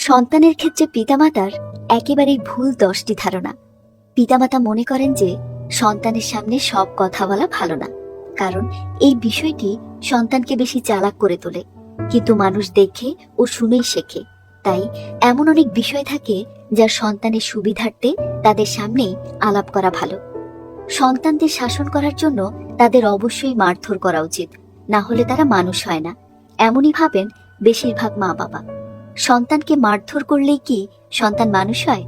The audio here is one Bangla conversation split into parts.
সন্তানের ক্ষেত্রে পিতামাতার একেবারেই ভুল দশটি ধারণা। পিতামাতা মনে করেন যে, সন্তানের সামনে সব কথা বলা ভালো না। কারণ এই বিষয়টি সন্তানকে বেশি চালাক করে তোলে। কিন্তু মানুষ দেখে ও শুনেই শেখে। তাই এমন অনেক বিষয় থাকে যা সন্তানের সুবিধার্থে তাদের সামনে আলাপ করা ভালো। সন্তানদের শাসন করার জন্য তাদের অবশ্যই মারধর করা উচিত। না হলে তারা মানুষ হয় না। এমনই ভাবেন বেশিরভাগ মা বাবা সন্তানকে মারধর করলেই কি সন্তান মানুষ হয়?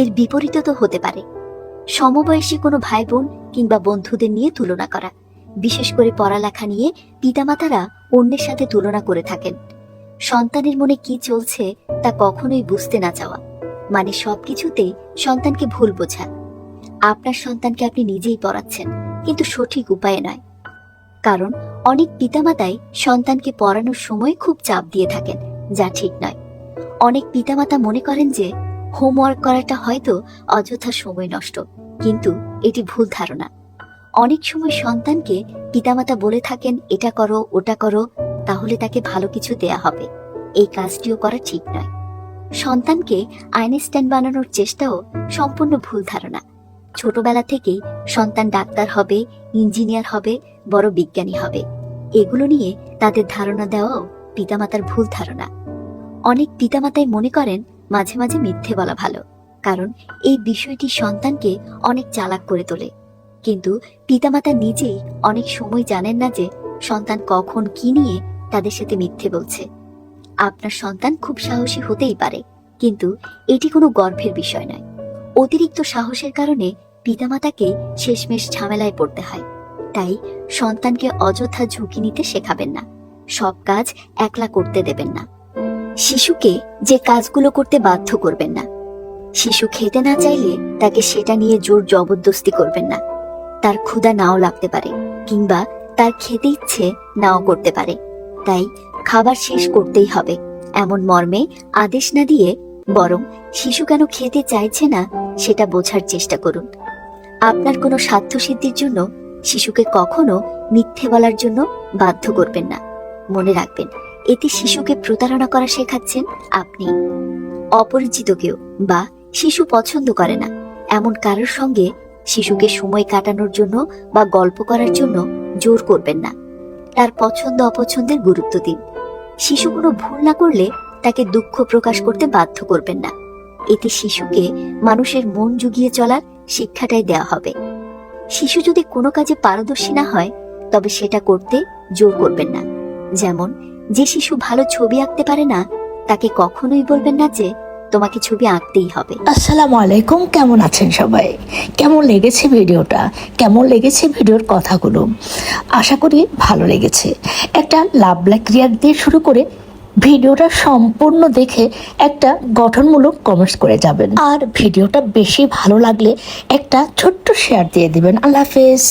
এর বিপরীত তো হতে পারে। সমবয়সী কোনো ভাই বোন কিংবা বন্ধুদের নিয়ে তুলনা করা, বিশেষ করে পড়ালেখা নিয়ে পিতামাতারা অন্যের সাথে তুলনা করে থাকেন। সন্তানের মনে কি চলছে তা কখনোই বুঝতে না চাওয়া মানে সবকিছুতেই সন্তানকে ভুল বোঝা। আপনার সন্তানকে আপনি নিজেই পড়াচ্ছেন, কিন্তু সঠিক উপায়ে নয়। কারণ অনেক পিতামাতাই সন্তানকে পড়ানোর সময় খুব চাপ দিয়ে থাকেন, যা ঠিক নয়। অনেক পিতামাতা মনে করেন যে হোমওয়ার্ক করাটা হয়তো অযথা সময় নষ্ট। কিন্তু এটি ভুল ধারণা। অনেক সময় সন্তানকে পিতামাতা বলে থাকেন, এটা করো, ওটা করো, তাহলে তাকে ভালো কিছু দেয়া হবে। এই কাজটিও করা ঠিক নয়। সন্তানকে আইনস্টাইন বানানোর চেষ্টাও সম্পূর্ণ ভুল ধারণা। ছোটবেলা থেকেই সন্তান ডাক্তার হবে, ইঞ্জিনিয়ার হবে, বড় বিজ্ঞানী হবে। এগুলো নিয়ে তাদের ধারণা দেওয়াও পিতামাতার ভুল ধারণা। অনেক পিতামাতাই মনে করেন মাঝে মাঝে মিথ্যে বলা ভালো, কারণ এই বিষয়টি সন্তানকে অনেক চালাক করে তোলে। কিন্তু পিতামাতা নিজেই অনেক সময় জানেন না যে সন্তান কখন কি নিয়ে তাদের সাথে মিথ্যে বলছে। আপনার সন্তান খুব সাহসী হতেই পারে, কিন্তু এটি কোনো গর্ভের বিষয় নয়। অতিরিক্ত সাহসের কারণে পিতামাতাকে শেষমেশ ঝামেলায় পড়তে হয়। তাই সন্তানকে অযথা ঝুঁকি নিতে শেখাবেন না। সব কাজ একলা করতে দেবেন না। শিশুকে যে কাজগুলো করতে বাধ্য করবেন না। শিশু খেতে না চাইলে তাকে সেটা নিয়ে জোর জবরদস্তি করবেন না। তার ক্ষুধা নাও লাগতে পারে কিংবা তার খেতে ইচ্ছে নাও করতে পারে। তাই খাবার শেষ করতেই হবে, এমন মর্মে আদেশ না দিয়ে বরং শিশু কেন খেতে চাইছে না সেটা বোঝার চেষ্টা করুন। আপনার কোনো স্বার্থ সিদ্ধির জন্য শিশুকে কখনো মিথ্যে বলার জন্য বাধ্য করবেন না। মনে রাখবেন এতে শিশুকে প্রতারণা করা শেখাচ্ছেন আপনি। অপরিচিত কেউ বা শিশু পছন্দ করে না। এমন কারোর সঙ্গে শিশুকে সময় কাটানোর জন্য বা গল্প করার জন্য জোর করবেন না। তার পছন্দ অপছন্দের গুরুত্ব দিন। শিশু কোনো ভুল না করলে তাকে দুঃখ প্রকাশ করতে বাধ্য করবেন না। এতে শিশুকে মানুষের মন জুগিয়ে চলার শিক্ষাটাই দেওয়া হবে। শিশু যদি কোনো কাজে পারদর্শী না হয়, তবে সেটা করতে জোর করবেন না। যেমন যে শিশু ভালো ছবি আঁকতে পারে না, তাকে কখনোই বলবেন না যে তোমাকে ছবি আঁকতেই হবে। আসসালামু আলাইকুম, কেমন আছেন সবাই? কেমন লেগেছে ভিডিওটা? কেমন লেগেছে ভিডিওর কথাগুলো? আশা করি ভালো লেগেছে। একটা লাভ লাইক রিয়াক্ট দিয়ে শুরু করে ভিডিওটা সম্পূর্ণ দেখে একটা গঠনমূলক কমেন্টস করে যাবেন। আর ভিডিওটা বেশি ভালো লাগলে একটা ছোট্ট শেয়ার দিয়ে দিবেন। আল্লাহ হাফেজ।